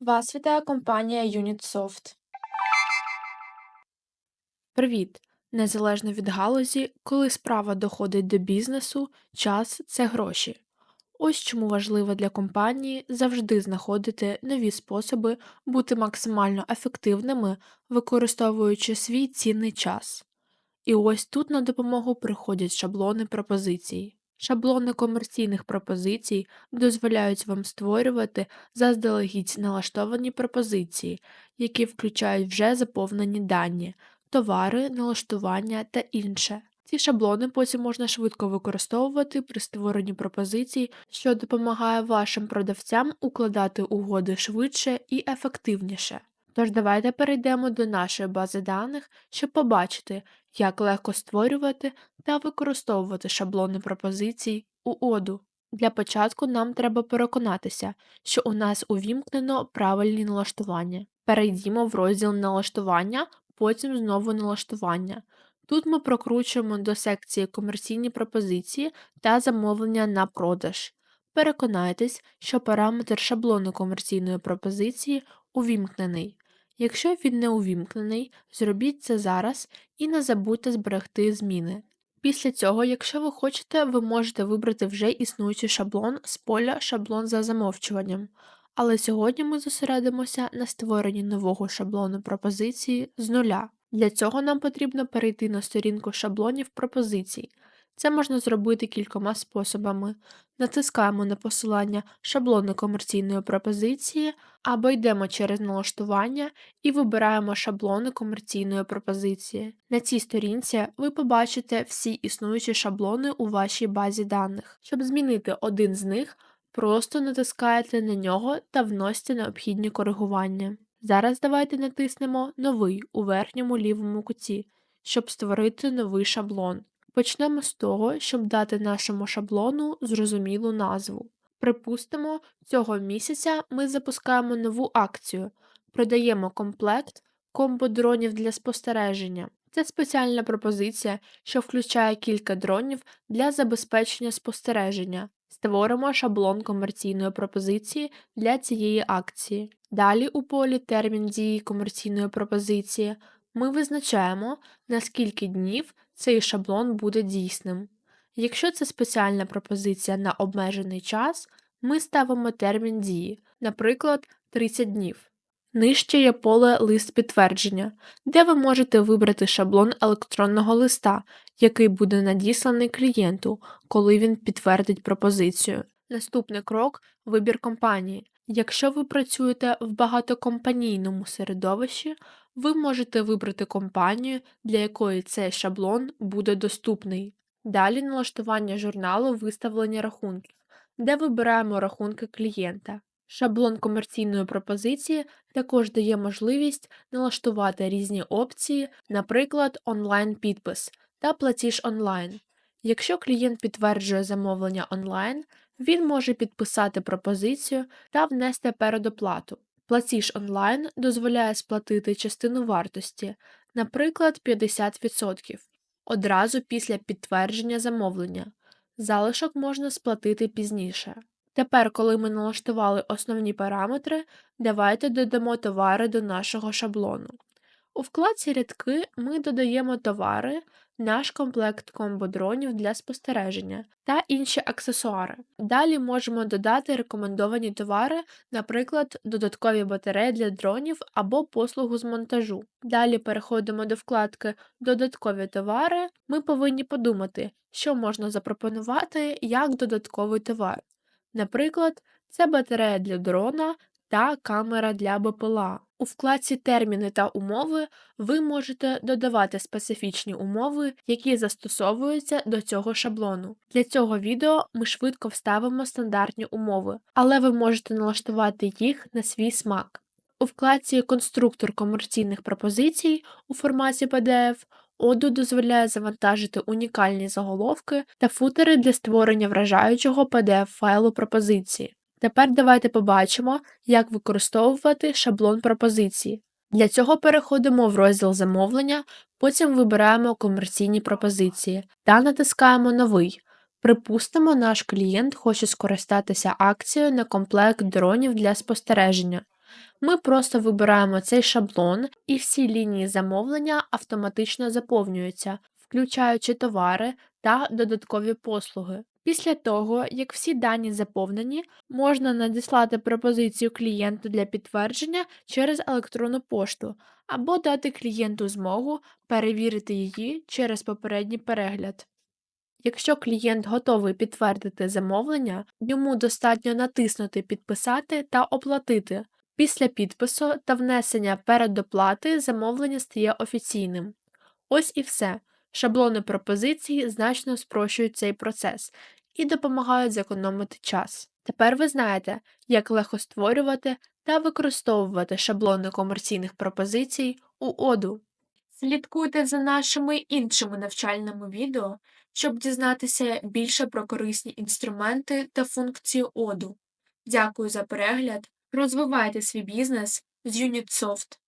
Вас вітає компанія UnitSoft. Привіт! Незалежно від галузі, коли справа доходить до бізнесу, час це гроші. Ось чому важливо для компанії завжди знаходити нові способи бути максимально ефективними, використовуючи свій цінний час. І ось тут на допомогу приходять шаблони пропозицій. Шаблони комерційних пропозицій дозволяють вам створювати заздалегідь налаштовані пропозиції, які включають вже заповнені дані, товари, налаштування та інше. Ці шаблони потім можна швидко використовувати при створенні пропозицій, що допомагає вашим продавцям укладати угоди швидше і ефективніше. Тож давайте перейдемо до нашої бази даних, щоб побачити, як легко створювати та використовувати шаблони пропозицій у оду. Для початку нам треба переконатися, що у нас увімкнено правильні налаштування. Перейдімо в розділ налаштування, потім знову налаштування. Тут ми прокручуємо до секції комерційні пропозиції та замовлення на продаж. Переконайтесь, що параметр шаблону комерційної пропозиції увімкнений. Якщо він не увімкнений, зробіть це зараз і не забудьте зберегти зміни. Після цього, якщо ви хочете, ви можете вибрати вже існуючий шаблон з поля шаблон за замовчуванням. Але сьогодні ми зосередимося на створенні нового шаблону пропозиції з нуля. Для цього нам потрібно перейти на сторінку шаблонів пропозицій. Це можна зробити кількома способами. Натискаємо на посилання шаблони комерційної пропозиції або йдемо через налаштування і вибираємо шаблони комерційної пропозиції. На цій сторінці ви побачите всі існуючі шаблони у вашій базі даних. Щоб змінити один з них, просто натискаєте на нього та вносите необхідні коригування. Зараз давайте натиснемо Новий у верхньому лівому куті, щоб створити новий шаблон. Почнемо з того, щоб дати нашому шаблону зрозумілу назву. Припустимо, цього місяця ми запускаємо нову акцію, продаємо комплект комбо дронів для спостереження. Це спеціальна пропозиція, що включає кілька дронів для забезпечення спостереження. Створимо шаблон комерційної пропозиції для цієї акції. Далі у полі термін дії комерційної пропозиції ми визначаємо, на скільки днів цей шаблон буде дійсним. Якщо це спеціальна пропозиція на обмежений час, ми ставимо термін дії, наприклад, 30 днів. Нижче є поле лист підтвердження, де ви можете вибрати шаблон електронного листа, який буде надісланий клієнту, коли він підтвердить пропозицію. Наступний крок вибір компанії. Якщо ви працюєте в багатокомпанійному середовищі, ви можете вибрати компанію, для якої цей шаблон буде доступний. Далі налаштування журналу виставлення рахунків, де вибираємо рахунки клієнта. Шаблон комерційної пропозиції також дає можливість налаштувати різні опції, наприклад, онлайн-підпис та платіж онлайн. Якщо клієнт підтверджує замовлення онлайн, він може підписати пропозицію та внести передоплату. Платіж онлайн дозволяє сплатити частину вартості, наприклад, 50%, одразу після підтвердження замовлення. Залишок можна сплатити пізніше. Тепер, коли ми налаштували основні параметри, давайте додамо товари до нашого шаблону. У вкладці рядки ми додаємо товари, наш комплект комбо-дронів для спостереження та інші аксесуари. Далі можемо додати рекомендовані товари, наприклад, додаткові батареї для дронів або послугу з монтажу. Далі переходимо до вкладки Додаткові товари. Ми повинні подумати, що можна запропонувати як додатковий товар. Наприклад, це батарея для дрона та камера для БПЛА. У вкладці Терміни та умови ви можете додавати специфічні умови, які застосовуються до цього шаблону. Для цього відео ми швидко вставимо стандартні умови, але ви можете налаштувати їх на свій смак. У вкладці Конструктор комерційних пропозицій у форматі PDF Odoo дозволяє завантажити унікальні заголовки та футери для створення вражаючого PDF файлу пропозиції. Тепер давайте побачимо, як використовувати шаблон пропозиції. Для цього переходимо в розділ замовлення, потім вибираємо комерційні пропозиції та натискаємо Новий. Припустимо, наш клієнт хоче скористатися акцією на комплект дронів для спостереження. Ми просто вибираємо цей шаблон, і всі лінії замовлення автоматично заповнюються, включаючи товари та додаткові послуги. Після того, як всі дані заповнені, можна надіслати пропозицію клієнту для підтвердження через електронну пошту або дати клієнту змогу перевірити її через попередній перегляд. Якщо клієнт готовий підтвердити замовлення, йому достатньо натиснути Підписати та оплатити. Після підпису та внесення передоплати замовлення стає офіційним. Ось і все. Шаблони пропозиції значно спрощують цей процес і допомагають зекономити час. Тепер ви знаєте, як легко створювати та використовувати шаблони комерційних пропозицій у оду. Слідкуйте за нашими іншими навчальними відео, щоб дізнатися більше про корисні інструменти та функції оду. Дякую за перегляд. Розвивайте свій бізнес з Unitsoft.